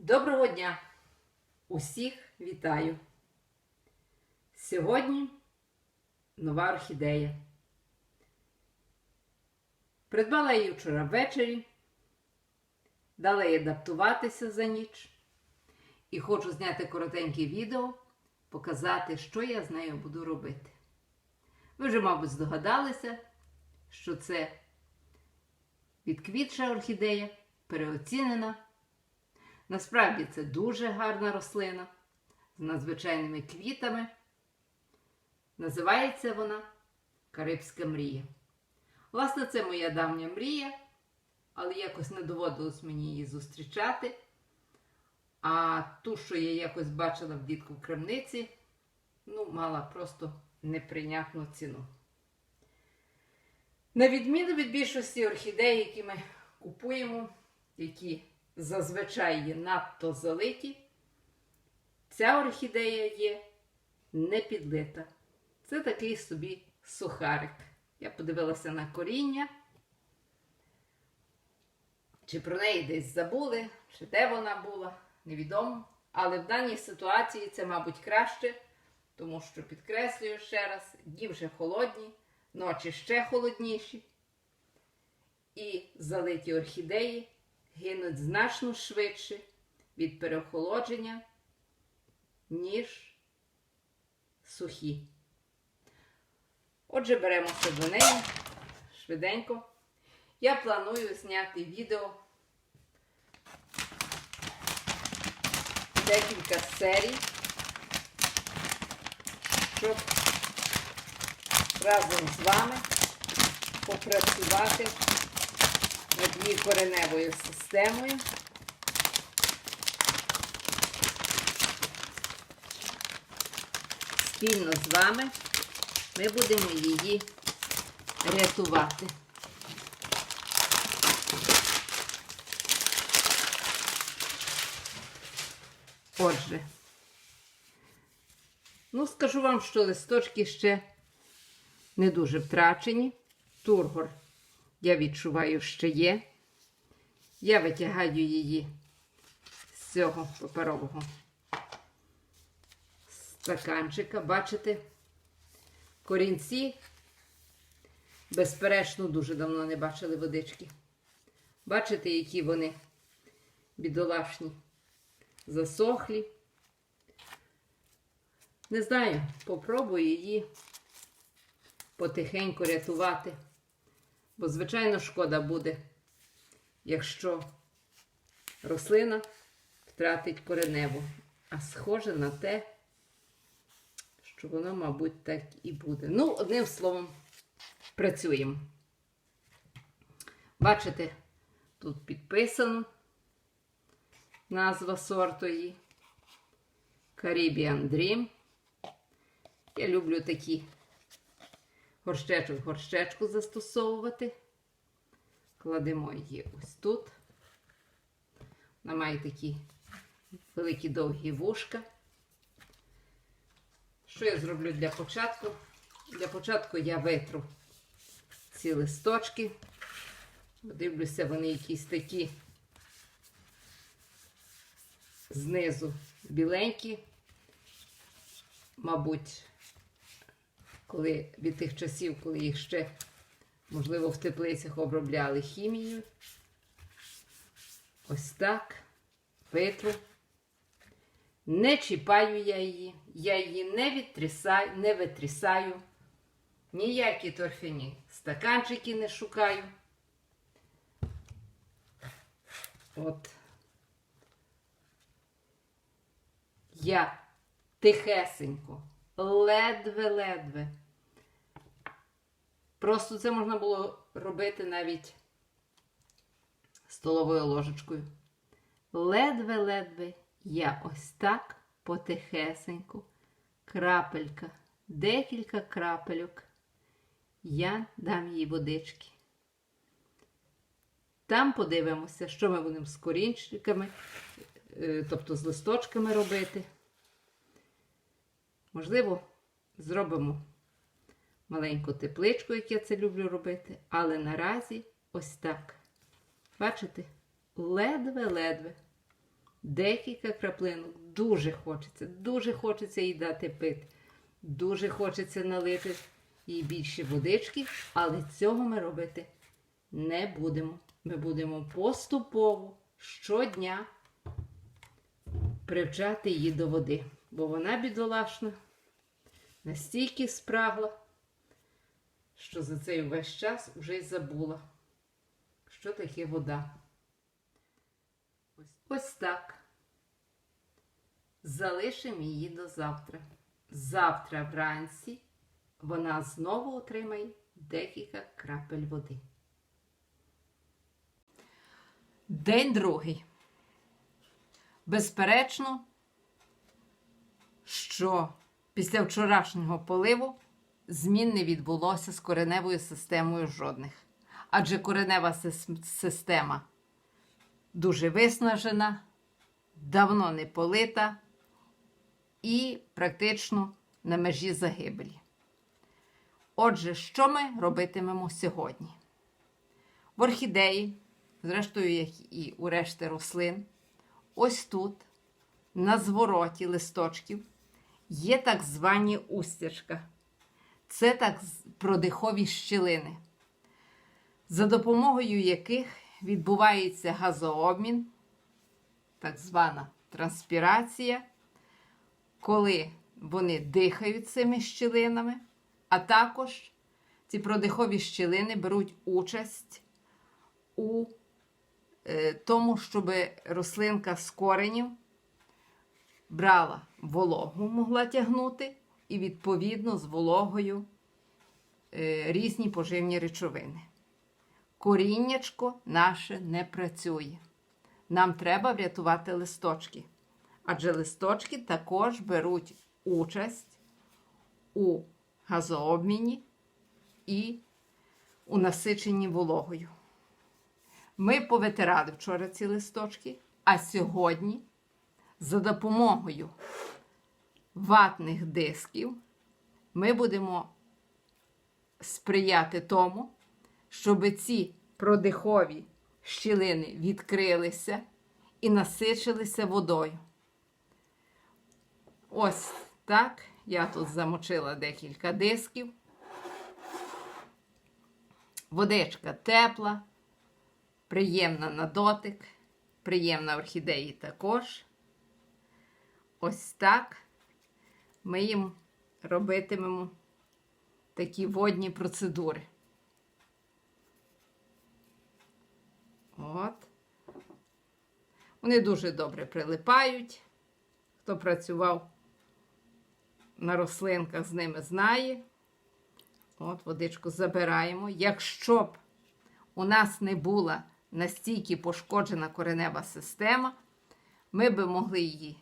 Доброго дня! Усіх вітаю! Сьогодні нова орхідея. Придбала її вчора ввечері, дала їй адаптуватися за ніч. І хочу зняти коротеньке відео, показати, що я з нею буду робити. Ви вже, мабуть, здогадалися, що це відквітша орхідея, переоцінена. Насправді це дуже гарна рослина з надзвичайними квітами. Називається вона Карибська мрія. Власне, це моя давня мрія, але якось не доводилось мені її зустрічати. А ту, що я якось бачила в дітку в крамниці, ну, мала просто неприйнятну ціну. На відміну від більшості орхідей, які ми купуємо, які зазвичай надто залиті, ця орхідея є не підлита. Це такий собі сухарик. Я подивилася на коріння. Чи про неї десь забули, чи де вона була, невідомо. Але в даній ситуації це, мабуть, краще, тому що, підкреслюю ще раз, дні вже холодні, ночі ще холодніші. І залиті орхідеї гинуть значно швидше від переохолодження, ніж сухі. Отже, беремося до неї швиденько. Я планую зняти відео декілька серій, щоб разом з вами попрацювати її кореневою системою. Спільно з вами ми будемо її рятувати. Отже, ну скажу вам, що листочки ще не дуже втрачені. Тургор я відчуваю, що є. Я витягаю її з цього паперового стаканчика. Бачите, корінці, безперечно, дуже давно не бачили водички. Бачите, які вони бідолашні, засохлі. Не знаю, попробую її потихеньку рятувати. Бо, звичайно, шкода буде, якщо рослина втратить кореневу. А схоже на те, що воно, мабуть, так і буде. Ну, одним словом, працюємо. Бачите, тут підписано назва сорту її. Caribbean Dream. Я люблю такі горщечок горщечку застосовувати. Кладемо її ось тут. Вона має такі великі довгі вушка. Що я зроблю для початку? Для початку я витру ці листочки. Дивлюся, вони якісь такі знизу біленькі. Мабуть, коли від тих часів, коли їх ще, можливо, в теплицях обробляли хімією. Ось так. Витру. Не чіпаю я її, я її не відтрісаю, не витрісаю. Ніякі торфяні стаканчики не шукаю. От. Я тихесенько, ледве-ледве. Просто це можна було робити навіть столовою ложечкою. Ледве-ледве я ось так потихесеньку, крапелька, декілька крапельок. Я дам їй водички. Там подивимося, що ми будемо з корінчиками, е, тобто з листочками робити. Можливо, зробимо маленьку тепличку, як я це люблю робити, але наразі ось так. Бачите? Ледве-ледве декілька краплинок. Дуже хочеться, дуже хочеться їй дати пити. Дуже хочеться налити їй більше водички, але цього ми робити не будемо. Ми будемо поступово щодня привчати її до води, бо вона бідолашна, настільки спрагла, що за цей весь час вже й забула, що таке вода. Ось, так. Залишимо її до завтра. Завтра вранці вона знову отримає декілька крапель води. День другий. Безперечно, що після вчорашнього поливу змін не відбулося з кореневою системою жодних. Адже коренева система дуже виснажена, давно не полита і практично на межі загибелі. Отже, що ми робитимемо сьогодні? В орхідеї, зрештою, як і у решти рослин, ось тут, на звороті листочків, є так звані устячка. Це так продихові щілини, за допомогою яких відбувається газообмін, так звана транспірація, коли вони дихають цими щілинами, а також ці продихові щілини беруть участь у е, тому, щоб рослинка з коренів брала вологу, могла тягнути, і відповідно з вологою е, різні поживні речовини. Коріннячко наше не працює. Нам треба врятувати листочки. Адже листочки також беруть участь у газообміні і у насиченні вологою. Ми повитирали вчора ці листочки, а сьогодні за допомогою ватних дисків ми будемо сприяти тому, щоб ці продихові щілини відкрилися і насичилися водою. Ось так. Я тут замочила декілька дисків. Водичка тепла, приємна на дотик, приємна орхідеї також. Ось так ми їм робитимемо такі водні процедури. От. Вони дуже добре прилипають. Хто працював на рослинках, з ними знає. От, водичку забираємо. Якщо б у нас не була настільки пошкоджена коренева система, ми би могли її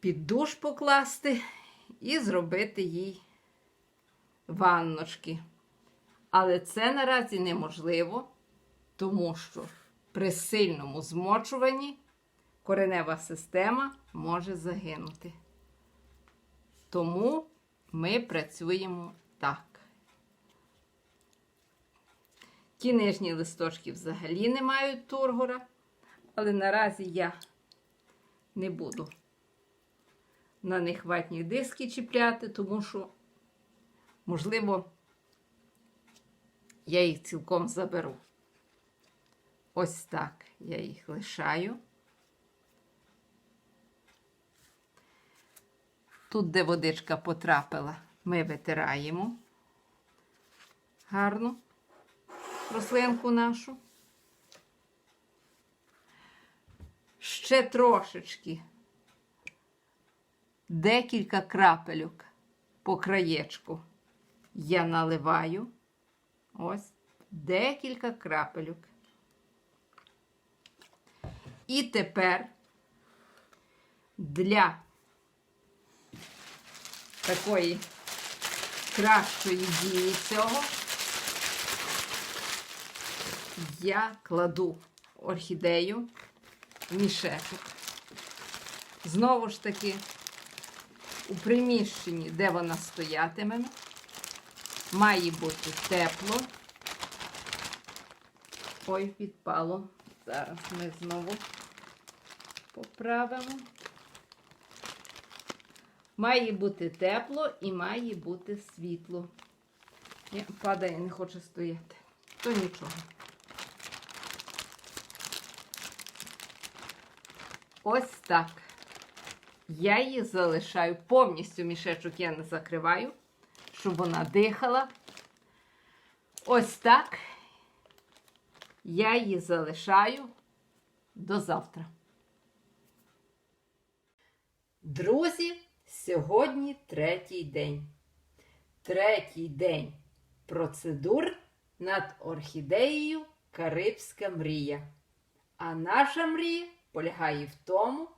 під душ покласти і зробити їй ванночки. Але це наразі неможливо, тому що при сильному змочуванні коренева система може загинути. Тому ми працюємо так. Ті нижні листочки взагалі не мають тургора, але наразі я не буду на них ватні диски чіпляти, тому що, можливо, я їх цілком заберу. Ось так я їх лишаю. Тут, де водичка потрапила, ми витираємо гарно рослинку нашу. Ще трошечки, декілька крапельок по краєчку я наливаю. Ось декілька крапельок. І тепер для такої кращої дії цього я кладу орхідею в мішечок. Знову ж таки, у приміщенні, де вона стоятиме, має бути тепло. Ой, відпало. Зараз ми знову поправимо. Має бути тепло і має бути світло. Ні, падає, не хоче стояти. То нічого. Ось так. Я її залишаю повністю мішечок я не закриваю, щоб вона дихала. Ось так. Я її залишаю до завтра. Друзі, сьогодні третій день. Третій день процедур над орхідеєю Карибська мрія. А наша мрія полягає в тому,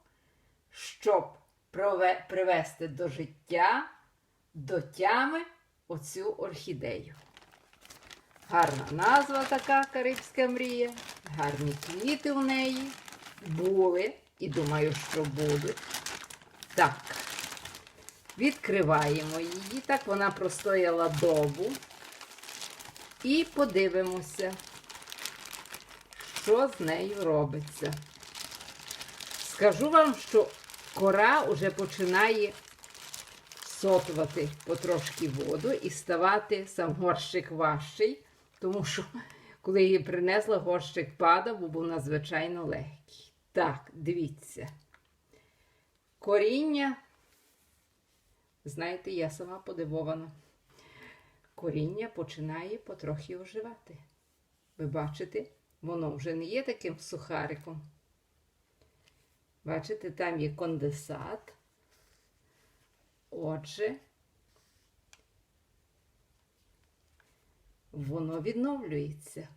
щоб привести до життя, до тями оцю орхідею. Гарна назва така Карибська мрія, гарні квіти у неї були і думаю, що будуть. Так, відкриваємо її. Так вона простояла добу. І подивимося, що з нею робиться. Скажу вам, що кора вже починає сотувати потрошки воду і ставати сам горщик важчий, тому що, коли її принесла, горщик падав, бо був надзвичайно легкий. Так, дивіться. Коріння, знаєте, я сама подивована. Коріння починає потрохи оживати. Ви бачите, воно вже не є таким сухариком. Бачите, там є конденсат. Отже, воно відновлюється.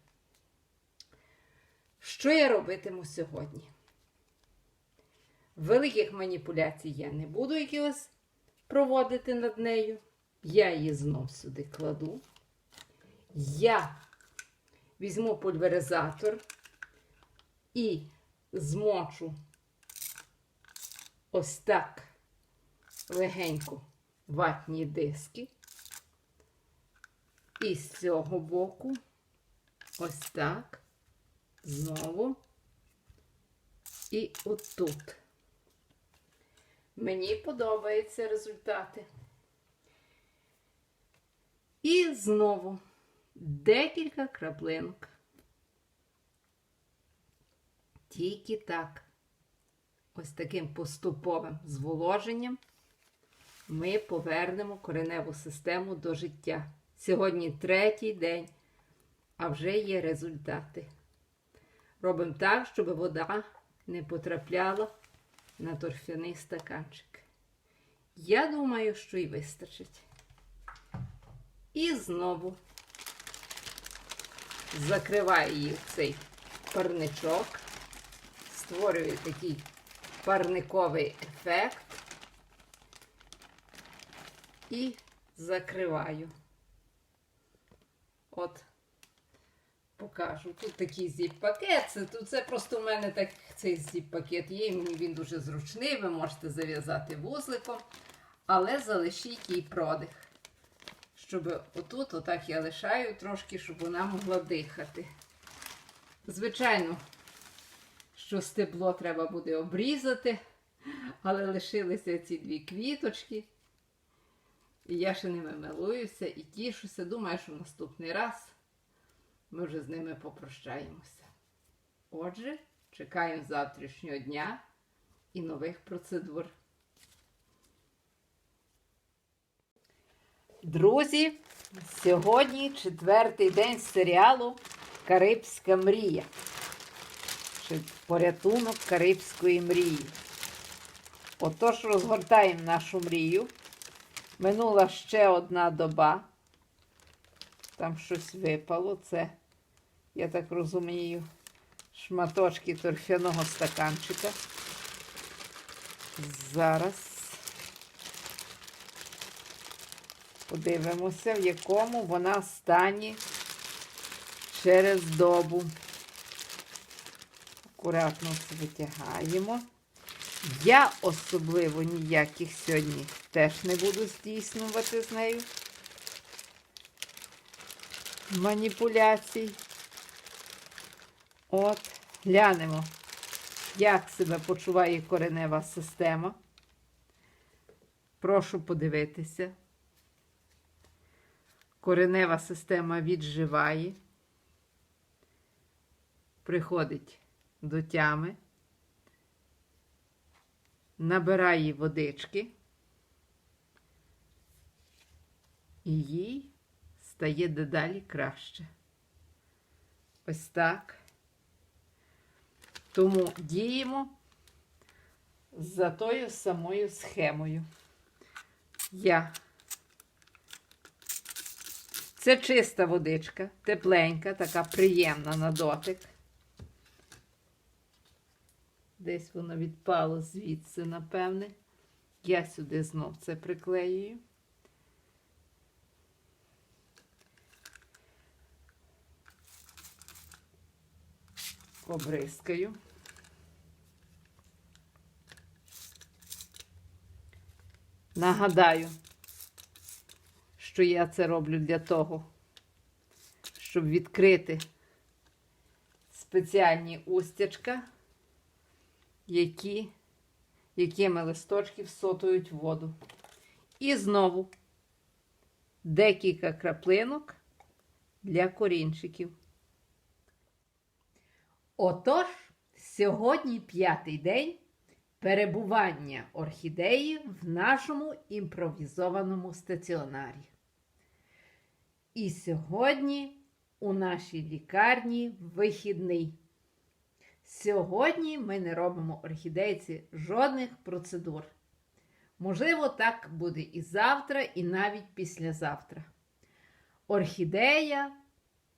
Що я робитиму сьогодні? Великих маніпуляцій я не буду якихось проводити над нею. Я її знов сюди кладу. Я візьму пульверизатор і змочу ось так легенько ватні диски. І з цього боку ось так, знову і отут. Мені подобаються результати. І знову декілька краплинок. Тільки так, ось таким поступовим зволоженням ми повернемо кореневу систему до життя. Сьогодні третій день, а вже є результати. Робимо так, щоб вода не потрапляла на торфяний стаканчик. Я думаю, що і вистачить. І знову закриваю її в цей парничок, створюю такий парниковий ефект і закриваю. От, покажу. Тут такий зіп-пакет. Це, тут це просто в мене так цей зіп-пакет є. і Мені він дуже зручний. Ви можете зав'язати вузликом, але залишіть їй продих. Щоб отут, отак я лишаю трошки, щоб вона могла дихати. Звичайно, що стебло треба буде обрізати, але лишилися ці дві квіточки. І я ще ними милуюся і тішуся. Думаю, що в наступний раз ми вже з ними попрощаємося. Отже, чекаємо завтрашнього дня і нових процедур. Друзі, сьогодні четвертий день серіалу Карибська мрія. Чи порятунок Карибської мрії. Отож, розгортаємо нашу мрію. Минула ще одна доба. Там щось випало. Це, я так розумію, шматочки торфяного стаканчика. Зараз подивимося, в якому вона стані через добу. Акуратно витягаємо. Я особливо ніяких сьогодні теж не буду здійснювати з нею маніпуляцій. От, глянемо, як себе почуває коренева система. Прошу подивитися. Коренева система відживає, приходить до тями, набирає водички, і їй стає дедалі краще. Ось так. Тому діємо за тою самою схемою. Я. Це чиста водичка, тепленька, така приємна на дотик. Десь воно відпало звідси, напевне. Я сюди знов це приклеюю. Побризкаю. Нагадаю, що я це роблю для того, щоб відкрити спеціальні устячка, які, якими листочки всотують воду. І знову декілька краплинок для корінчиків. Отож, сьогодні п'ятий день перебування орхідеї в нашому імпровізованому стаціонарі. І сьогодні у нашій лікарні вихідний. Сьогодні ми не робимо орхідейці жодних процедур. Можливо, так буде і завтра, і навіть післязавтра. Орхідея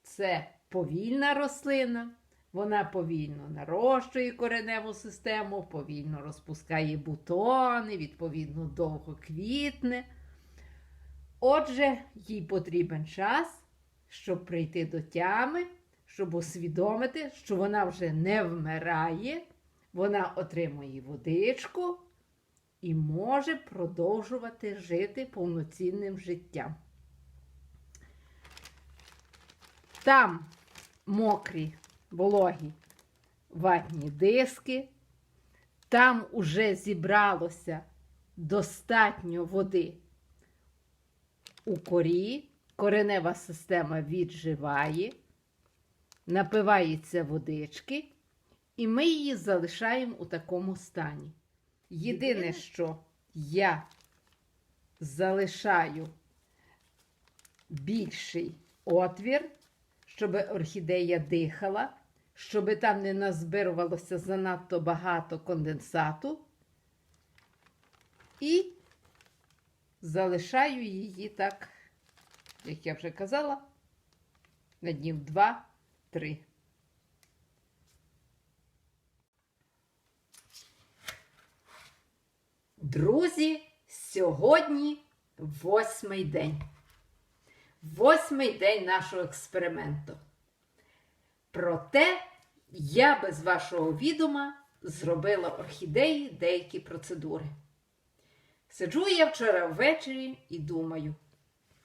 це повільна рослина. Вона повільно нарощує кореневу систему, повільно розпускає бутони, відповідно, довго квітне. Отже, їй потрібен час, щоб прийти до тями, щоб усвідомити, що вона вже не вмирає, вона отримує водичку і може продовжувати жити повноцінним життям. Там мокрі вологі ватні диски. Там уже зібралося достатньо води у корі, коренева система відживає, напивається водички, і ми її залишаємо у такому стані. Єдине, що я залишаю більший отвір, щоб орхідея дихала, щоб там не назбирувалося занадто багато конденсату. І залишаю її так, як я вже казала, на днів 2-3. Друзі, сьогодні восьмий день. Восьмий день нашого експерименту. Проте я без вашого відома зробила орхідеї деякі процедури. Сиджу я вчора ввечері і думаю,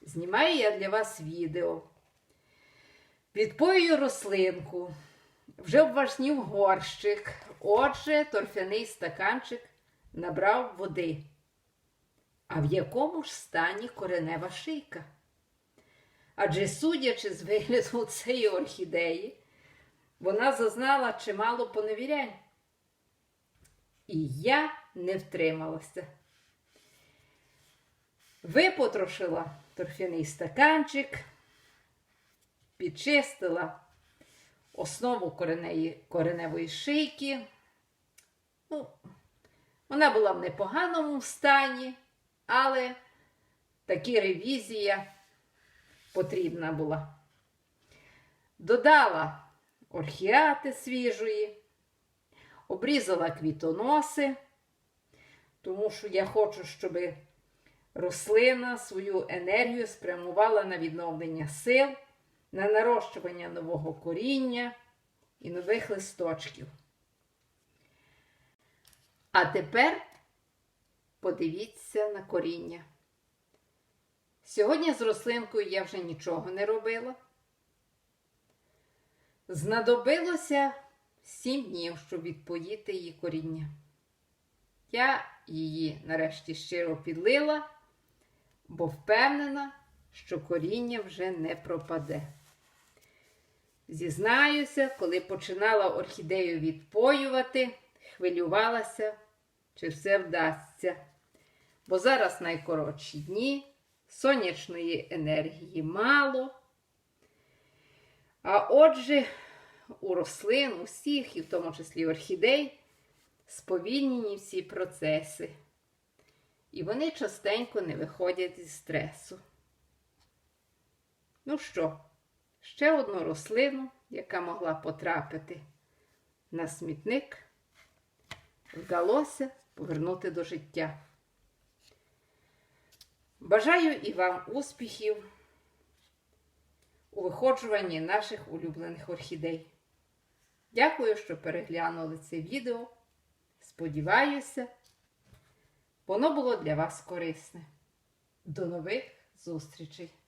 знімаю я для вас відео. Відпою рослинку, вже вважнів горщик, отже, торфяний стаканчик набрав води. А в якому ж стані коренева шийка? Адже, судячи з вигляду цієї орхідеї, вона зазнала чимало поневірянь. І я не втрималася. Випотрошила торфяний стаканчик, підчистила основу коренеї, кореневої шийки. Ну, вона була в непоганому стані, але таки ревізія потрібна була. Додала орхіати свіжої, обрізала квітоноси, тому що я хочу, щоб рослина свою енергію спрямувала на відновлення сил, на нарощування нового коріння і нових листочків. А тепер подивіться на коріння. Сьогодні з рослинкою я вже нічого не робила. Знадобилося сім днів, щоб відпоїти її коріння. Я її нарешті щиро підлила, бо впевнена, що коріння вже не пропаде. Зізнаюся, коли починала орхідею відпоювати, хвилювалася, чи все вдасться. Бо зараз найкоротші дні, сонячної енергії мало. А отже, у рослин, усіх, і в тому числі орхідей, сповільнені всі процеси. І вони частенько не виходять зі стресу. Ну що, ще одну рослину, яка могла потрапити на смітник, вдалося повернути до життя. Бажаю і вам успіхів у виходжуванні наших улюблених орхідей. Дякую, що переглянули це відео. Сподіваюся, воно було для вас корисне. До нових зустрічей!